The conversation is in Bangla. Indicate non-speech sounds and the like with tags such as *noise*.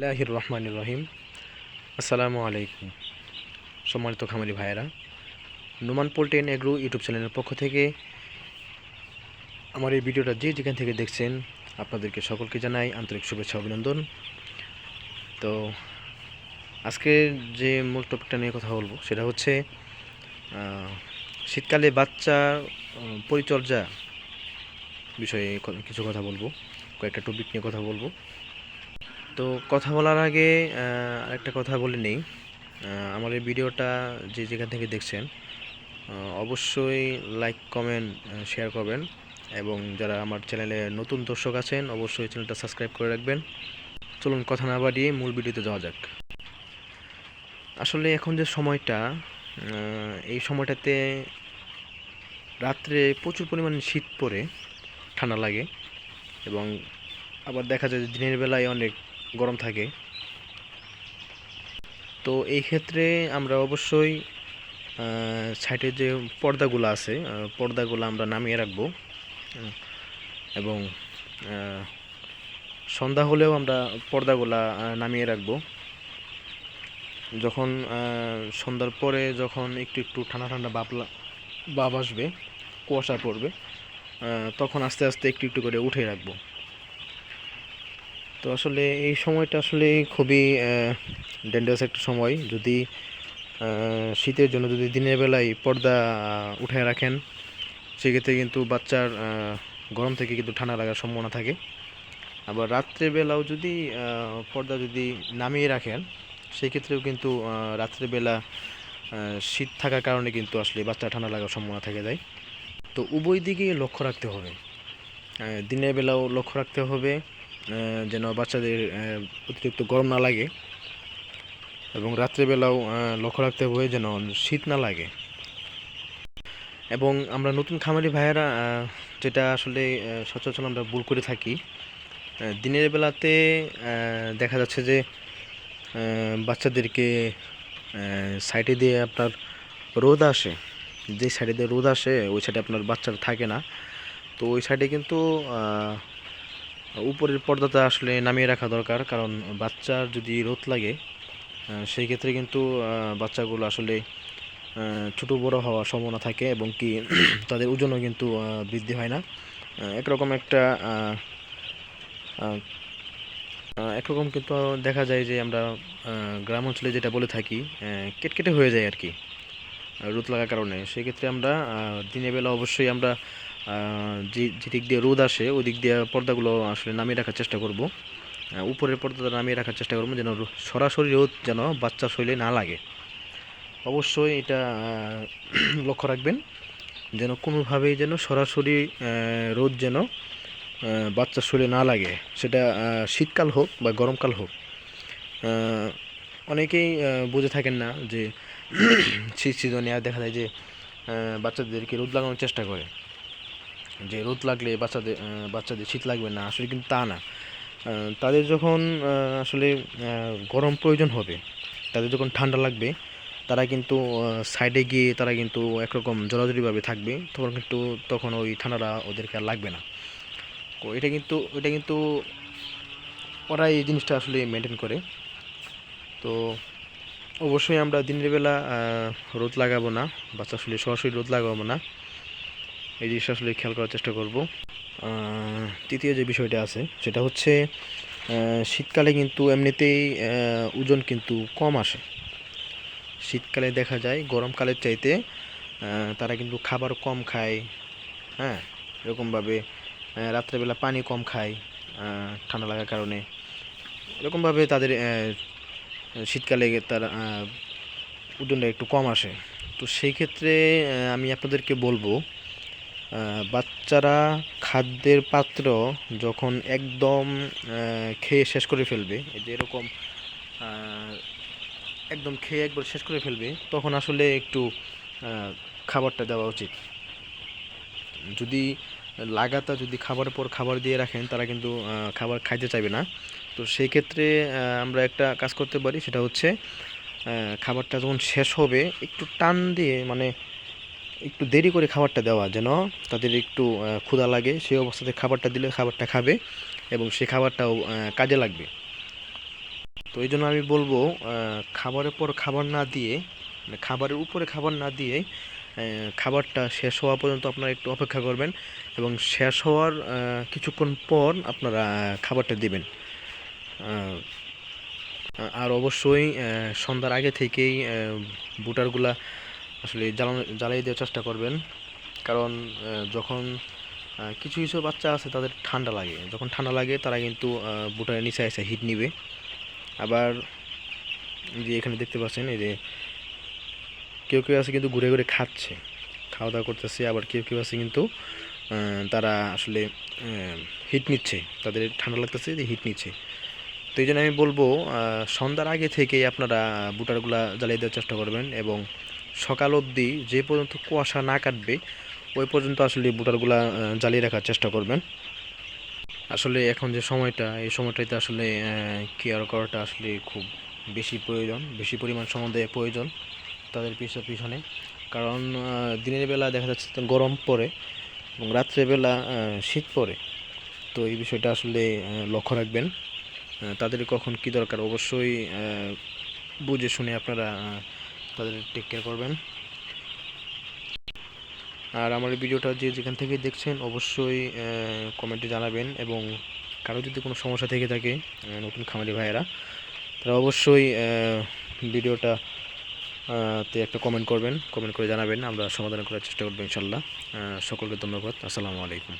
আল্লাহির রহমান রহিম। আসসালামু আলাইকুম। সম্মানিত খামারি ভাইয়েরা, নোমান পোল্টেন এগ্রো ইউটিউব চ্যানেলের পক্ষ থেকে আমার এই ভিডিওটা যে যেখান থেকে দেখছেন, আপনাদেরকে সকলকে জানাই আন্তরিক শুভেচ্ছা অভিনন্দন। তো আজকে যে মূল টপিকটা নিয়ে কথা বলব, সেটা হচ্ছে শীতকালে বাচ্চা পরিচর্যা বিষয়ে কিছু কথা বলব, কয়েকটা টপিক নিয়ে কথা বলব। তো কথা বলার আগে একটা কথা বলে নেই। আমার এই ভিডিওটা যে যেখান থেকে দেখছেন অবশ্যই লাইক কমেন্ট শেয়ার করবেন এবং যারা আমার চ্যানেলে নতুন দর্শক আছেন, অবশ্যই চ্যানেলটা সাবস্ক্রাইব করে রাখবেন। চলুন কথা না বাড়িয়ে মূল ভিডিওতে যাওয়া যাক। আসলে এখন যে সময়টা এই সময়টাতে রাত্রে প্রচুর পরিমাণে শীত পড়ে, ঠান্ডা লাগে এবং আবার দেখা যায় যে দিনের বেলায় অনেক গরম থাকে। তো এই ক্ষেত্রে আমরা অবশ্যই সাইডের যে পর্দাগুলো আছে পর্দাগুলো আমরা নামিয়ে রাখব। এবং সন্ধ্যা হলেও আমরা পর্দাগুলা নামিয়ে রাখব। যখন সন্ধ্যার পরে যখন একটু একটু ঠান্ডা ঠান্ডা বাপলা বাপ আসবে, কুয়াশা পড়বে তখন আস্তে আস্তে একটু একটু করে উঠে রাখব। তো আসলে এই সময়টা আসলে খুবই ডেঞ্জারাস একটা সময়। যদি শীতের জন্য যদি দিনের বেলায় পর্দা উঠায় রাখেন, সেক্ষেত্রে কিন্তু বাচ্চার গরম থেকে কিন্তু ঠান্ডা লাগার সম্ভাবনা থাকে। আবার রাত্রেবেলাও যদি পর্দা যদি নামিয়ে রাখেন, সেক্ষেত্রেও কিন্তু রাত্রেবেলা শীত থাকার কারণে কিন্তু আসলে বাচ্চা ঠান্ডা লাগার সম্ভাবনা থেকে যায়। তো উভয় দিকেই লক্ষ্য রাখতে হবে। দিনের বেলাও লক্ষ্য রাখতে হবে। যেন বাচ্চাদের অতিরিক্ত গরম না লাগে এবং রাত্রেবেলাও লক্ষ্য রাখতে হবে যেন শীত না লাগে। এবং আমরা নতুন খামারি ভাইয়েরা যেটা আসলে সচরাচর আমরা ভুল করে থাকি দিনের বেলাতে দেখা যাচ্ছে যে বাচ্চাদেরকে সাইডে দিয়ে আপনার রোদ আসে, যে সাইডে দিয়ে রোদ আসে, ওই সাইডে আপনার বাচ্চারা থাকে না। তো ওই সাইডে কিন্তু উপরের পর্দাটা আসলে নামিয়ে রাখা দরকার, কারণ বাচ্চার যদি রোদ লাগে সেই ক্ষেত্রে কিন্তু বাচ্চাগুলো আসলে ছোটো বড় হওয়ার সম্ভাবনা থাকে এবং কি *clears throat* তাদের ওজনও কিন্তু বৃদ্ধি হয় না। একরকম একটা একরকম কিন্তু দেখা যায় যে আমরা গ্রাম অঞ্চলে যেটা বলে থাকি কেটকেটে হয়ে যায় আর কি, রোদ লাগার কারণে। সেক্ষেত্রে আমরা দিনের বেলা অবশ্যই আমরা যে দিক দিয়ে রোদ আসে, ওই দিক দিয়ে পর্দাগুলো আসলে নামিয়ে রাখার চেষ্টা করব। উপরের পর্দাটা নামিয়ে রাখার চেষ্টা করব যেন সরাসরি রোদ যেন বাচ্চার শরীরে না লাগে। অবশ্যই এটা *clears throat* লক্ষ্য রাখবেন যেন কোনোভাবেই যেন সরাসরি রোদ যেন বাচ্চার শরীরে না লাগে। সেটা শীতকাল হোক বা গরমকাল হোক। অনেকেই বুঝে থাকেন না যে *clears throat* শীত সিজনে আর দেখা যায় যে বাচ্চাদেরকে রোদ লাগানোর চেষ্টা করে। যে রোদ লাগলে বাচ্চাদের বাচ্চাদের শীত লাগবে না, আসলে কিন্তু তা না। তাদের যখন আসলে গরম প্রয়োজন হবে, তাদের যখন ঠান্ডা লাগবে, তারা কিন্তু সাইডে গিয়ে তারা কিন্তু একরকম জলাজলিভাবে থাকবে, তখন কিন্তু, তখন ওই ঠান্ডাটা ওদেরকে আর লাগবে না। এটা কিন্তু এটা কিন্তু ওরা এই জিনিসটা আসলে মেনটেন করে। তো অবশ্যই আমরা দিনের বেলা রোদ লাগাবো না, বাচ্চা আসলে সরাসরি রোদ লাগাবো না। এই জিনিসটা আসলে খেয়াল করার চেষ্টা করব। তৃতীয় যে বিষয়টা আছে, সেটা হচ্ছে শীতকালে কিন্তু এমনিতেই ওজন কিন্তু কম আসে। শীতকালে দেখা যায়, গরমকালের চাইতে তারা কিন্তু খাবার কম খায় হ্যাঁ? এরকমভাবে রাত্রেবেলা পানি কম খায় ঠান্ডা লাগার কারণে। এরকমভাবে তাদের শীতকালে তার ওজনটা একটু কম আসে। তো সেই ক্ষেত্রে আমি আপনাদেরকে বলব বাচ্চারা খাদ্যের পাত্র যখন একদম খেয়ে শেষ করে ফেলবে, এই যে এরকম একদম খেয়ে একবার শেষ করে ফেলবে, তখন আসলে একটু খাবারটা দেওয়া উচিত। যদি লাগাতার যদি খাবারের পর খাবার দিয়ে রাখেন, তারা কিন্তু খাবার খাইতে চাইবে না। তো সেই ক্ষেত্রে আমরা একটা কাজ করতে পারি, সেটা হচ্ছে খাবারটা যখন শেষ হবে, একটু টান দিয়ে মানে একটু দেরি করে খাবারটা দেওয়া, যেন তাদের একটু ক্ষুধা লাগে, সেই অবস্থাতে খাবারটা দিলে খাবারটা খাবে এবং সেই খাবারটাও কাজে লাগবে। তো এই জন্য আমি বলব খাবারের পর খাবার না দিয়ে মানে খাবারের উপরে খাবার না দিয়ে খাবারটা শেষ হওয়া পর্যন্ত আপনারা একটু অপেক্ষা করবেন এবং শেষ হওয়ার কিছুক্ষণ পর আপনারা খাবারটা দিবেন। আর অবশ্যই সন্ধ্যার আগে থেকেই বুটারগুলা আসলে জ্বালানো, জ্বালিয়ে দেওয়ার চেষ্টা করবেন। কারণ যখন কিছু কিছু বাচ্চা আছে তাদের ঠান্ডা লাগে। যখন ঠান্ডা লাগে তারা কিন্তু বুটারের নিচে এসে হিট নিবে। আবার যে এখানে দেখতে পাচ্ছেন, এই যে কেউ কেউ আছে কিন্তু ঘুরে ঘুরে খাচ্ছে। খাওয়া দাওয়া করতেছে, আবার কেউ কেউ আছে কিন্তু তারা আসলে হিট নিচ্ছে। তাদের ঠান্ডা লাগতেছে, যে হিট নিচ্ছে। তো এই জন্য আমি বলব সন্ধ্যার আগে থেকেই আপনারা বুটারগুলা জ্বালিয়ে দেওয়ার চেষ্টা করবেন এবং সকাল অবধি যে পর্যন্ত কুয়াশা না কাটবে, ওই পর্যন্ত আসলে বুটারগুলা জ্বালিয়ে রাখার চেষ্টা করবেন। আসলে এখন যে সময়টা, এই সময়টাতে আসলে কেয়ার করাটা আসলে খুব বেশি প্রয়োজন, বেশি পরিমাণ দেওয়া প্রয়োজন তাদের পিছনে পিছনে। কারণ দিনের বেলা দেখা যাচ্ছে গরম পড়ে এবং রাত্রেবেলা শীত পড়ে। তো এই বিষয়টা আসলে লক্ষ্য রাখবেন। তাদের কখন কি দরকার অবশ্যই বুঝে শুনে আপনারা তাদের টেক কেয়ার করবেন। আর আমার এই ভিডিওটা যে যেখান থেকে দেখছেন, অবশ্যই কমেন্টে জানাবেন এবং কারও যদি কোনো সমস্যা থেকে থাকে নতুন খামারি ভাইয়েরা, তারা অবশ্যই ভিডিওটা তে একটা কমেন্ট করবেন। কমেন্ট করে জানাবেন, আমরা সমাধান করার চেষ্টা করব ইনশাল্লাহ। সকলকে ধন্যবাদ। আসসালামু আলাইকুম।